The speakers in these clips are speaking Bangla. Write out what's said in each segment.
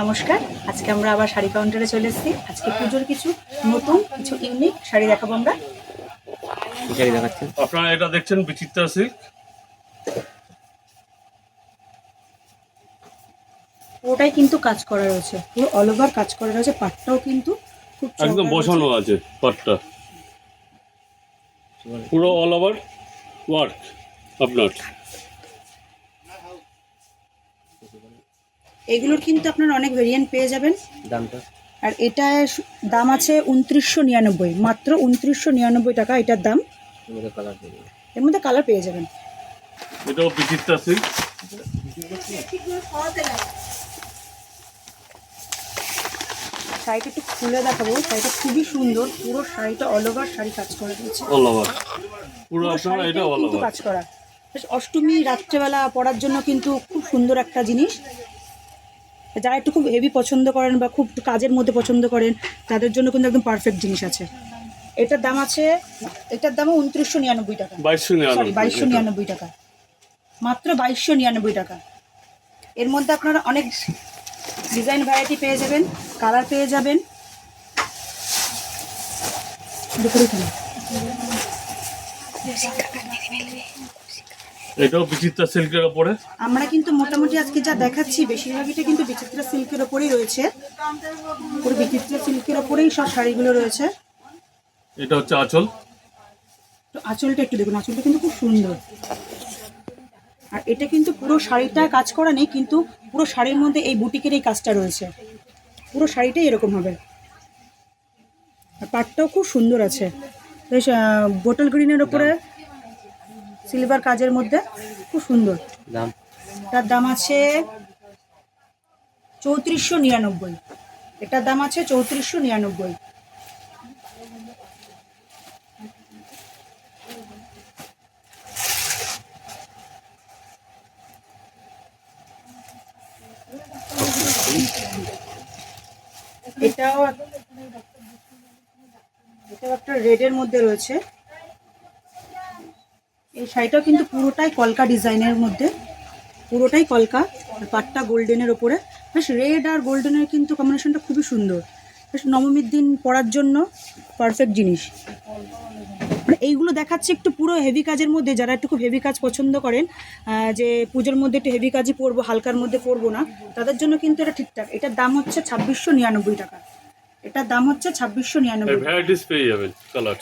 নমস্কার। আজকে আমরা আবার শাড়ি কাউন্টারে চলে এসেছি। আজকে পুজোর কিছু নতুন কিছু ইউনিক শাড়ি দেখাবো আমরা। শাড়ি দেখাচ্ছেন? আপনারা এটা দেখছেন বিচিত্রা সিল্ক পুরোটাই কিন্তু কাজ করা রয়েছে। পুরো অল ওভার কাজ করা রয়েছে। পাটটাও কিন্তু খুব একদম। বসানো আছে পাটটা। পুরো অল ওভার ওয়ার্ক আপনার এগুলোর কিন্তু আপনার অনেক ভেরিয়েন্ট পেয়ে যাবেন। দামটা? আর এটা দাম আছে উনত্রিশশো নিরানব্বই। মাত্র উনত্রিশশো নিরানব্বই টাকা এটার দাম। এর মধ্যে কালার দেবে এর মধ্যে কালার পেয়ে যাবেন। এটাও বিচিত্রা সিল্ক শাড়িটা একটু খুলে দেখাবো। শাড়িটা খুবই সুন্দর। পুরো শাড়িটা অল ওভার শাড়ি কাজ করা রয়েছে অল ওভার পুরো আপনারা এটা অল কিন্তু ওভার কাজ করা। বেশ অষ্টমী রাত্রেবেলা পরার জন্য কিন্তু খুব সুন্দর একটা জিনিস। যারা একটু খুব হেভি পছন্দ করেন বা খুব কাজের মধ্যে পছন্দ করেন তাদের জন্য কিন্তু একদম পারফেক্ট জিনিস আছে। এটার দাম আছে এটার দাম উনত্রিশশো নিরানব্বই টাকা। বাইশশো সরি বাইশশো নিরানব্বই টাকা। মাত্র বাইশশো নিরানব্বই টাকা। এর মধ্যে আপনারা অনেক ডিজাইন ভ্যারাইটি পেয়ে যাবেন কালার পেয়ে যাবেন। দুপুরে এটাও বিচিত্রা সিল্কের ওপরে। আমরা কিন্তু মোটামুটি আজকে যা দেখাচ্ছি বেশিরভাগইটা কিন্তু বিচিত্রা সিল্কের ওপরেই রয়েছে। পুরো বিচিত্রা সিল্কের ওপরেই সব শাড়িগুলো রয়েছে। এটা হচ্ছে আঁচল। তো আঁচলটা একটু দেখুন আঁচলটা কিন্তু খুব সুন্দর। আর এটা কিন্তু পুরো শাড়িটা কাজ করা নেই কিন্তু পুরো শাড়ির মধ্যে এই বুটিকের এই কাজটা রয়েছে। পুরো শাড়িটাই এরকম হবে। আর পাটটাও খুব সুন্দর আছে। বেশ বোটল গ্রিনের ওপরে সিলভার কাজের মধ্যে খুব সুন্দর। দাম? এটার দাম আছে চৌত্রিশশো নিরানব্বই। এটার দাম আছে চৌত্রিশশো নিরানব্বই। এটাও এটাও একটা রেডের মধ্যে রয়েছে। এই শাড়িটাও কিন্তু পুরোটাই কলকা ডিজাইনের মধ্যে পুরোটাই কলকা আর পাটটা গোল্ডেনের ওপরে। বেশ রেড আর গোল্ডেনের কিন্তু কম্বিনেশনটা খুবই সুন্দর। বেশ নবমীর দিন পরার জন্য পারফেক্ট জিনিস। মানে এইগুলো দেখাচ্ছে একটু পুরো হেভি কাজের মধ্যে যারা একটু খুব হেভি কাজ পছন্দ করেন আহ, যে পুজোর মধ্যে একটু হেভি কাজই পরবো হালকার মধ্যে পরবো না তাদের জন্য কিন্তু এটা ঠিকঠাক। এটার দাম হচ্ছে ছাব্বিশশো নিরানব্বই টাকা। এটার দাম হচ্ছে ছাব্বিশশো নিরানব্বই ভ্যারাইটিস পেয়ে যাবেন কালার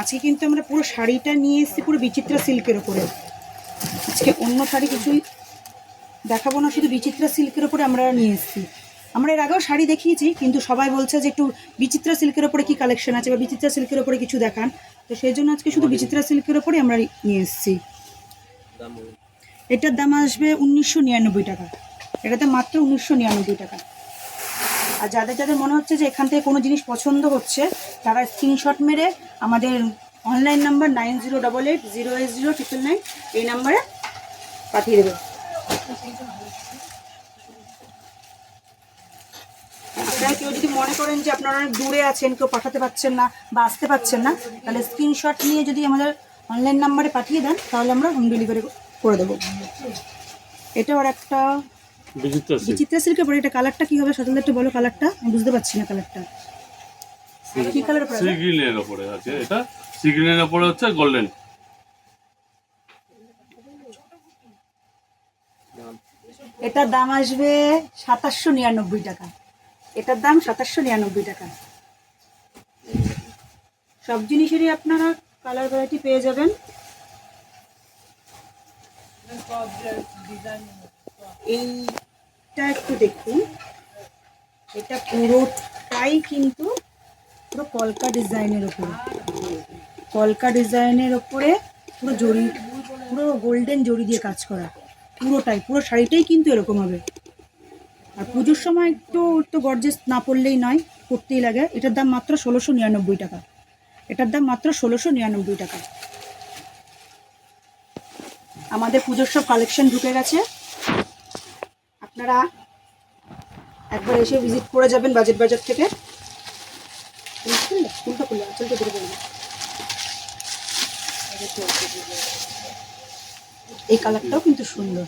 আজকে কিন্তু আমরা পুরো শাড়িটা নিয়ে এসেছি পুরো বিচিত্রা সিল্কের ওপরে আজকে অন্য শাড়ি কিছুই দেখাবো না, শুধু বিচিত্রা সিল্কের ওপরে আমরা নিয়ে এসেছি। আমরা এর আগেও শাড়ি দেখিয়েছি, কিন্তু সবাই বলছে যে একটু বিচিত্রা সিল্কের ওপরে কি কালেকশন আছে বা বিচিত্রা সিল্কের ওপরে কিছু দেখান। তো সেই জন্য আজকে শুধু বিচিত্রা সিল্কের ওপরে আমরা নিয়ে এসেছি। এটার দাম আসবে উনিশশো নিরানব্বই টাকা। এটাতে মাত্র উনিশশো নিরানব্বই টাকা। আর যাদের যাদের মনে হচ্ছে যে এখান থেকে কোনো জিনিস পছন্দ হচ্ছে, তারা স্ক্রিনশট মেরে আমাদের online number nine zero double eight zero eight zero triple nine এই নাম্বারে পাঠিয়ে দেবে। আপনারা কেউ যদি মনে করেন যে আপনারা অনেক দূরে আছেন, কেউ পাঠাতে পারছেন না বা আসতে পারছেন না, তাহলে স্ক্রিনশট নিয়ে যদি আমাদের অনলাইন নাম্বারে পাঠিয়ে দেন, তাহলে আমরা হোম ডেলিভারি করে দেবো। এটাও আর একটা বিচিত্রা সিল্কের পরে এটা কালারটা কি হবে? সচল একটু বলো কালারটা আমি বুঝতে পারছি না কালারটা কি কালার পরে সি গ্রিনের ওপরে আছে। এটা সি গ্রিনের ওপরে হচ্ছে গোল্ডেন এটার দাম আসবে সাতাশশো নিরানব্বই টাকা। এটার দাম সাতাশশো নিরানব্বই টাকা। সব জিনিসেরই আপনারা কালার ভ্যারাইটি পেয়ে যাবেন। এইটা একটু দেখুন। এটা পুরোটাই কিন্তু পুরো কলকা ডিজাইনের ওপরে কলকা ডিজাইনের ওপরে পুরো জরি পুরো গোল্ডেন জরি দিয়ে কাজ করা। পুরোটাই, পুরো শাড়িটাই কিন্তু এরকম হবে। আর পুজোর সময় একটু একটু গর্জেস না পড়লেই নয় পড়তেই লাগে। এটার দাম মাত্র ষোলোশো নিরানব্বই টাকা। এটার দাম মাত্র ষোলোশো নিরানব্বই টাকা। আমাদের পুজোর সব কালেকশন ঢুকে গেছে। আপনারা একবার এসে ভিজিট করে যাবেন বাজেট বাজার থেকে। ধরে এই কালারটাও কিন্তু সুন্দর।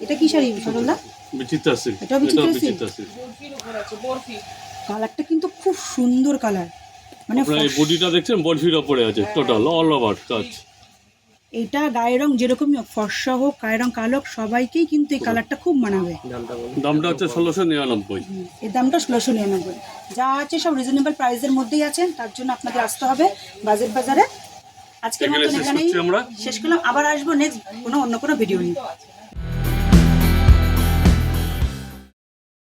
এটা কি শাড়ি সরলদা বিচিত্রা সিল্ক কালারটা কিন্তু খুব সুন্দর কালার মানে বডিটা দেখছেন? বরফির ওপরে আছে টোটাল অল ওভার কাজ এটা গায়ের রং যেরকমই হোক ফর্সা হোক গায়ের রং কালো হোক সবাইকেই কিন্তু এই কালারটা খুব মানাবে। দামটা দামটা হচ্ছে ষোলোশো নিরানব্বই। এর দামটা ষোলোশো নিরানব্বই। যা আছে সব রিজনেবল প্রাইসের মধ্যেই আছেন তার জন্য আপনাকে আসতে হবে বাজেট বাজারে। আজকের মতন শেষ এখানেই শেষ করলাম। আবার আসব নেক্সট কোনো অন্য কোনো ভিডিও নিয়ে।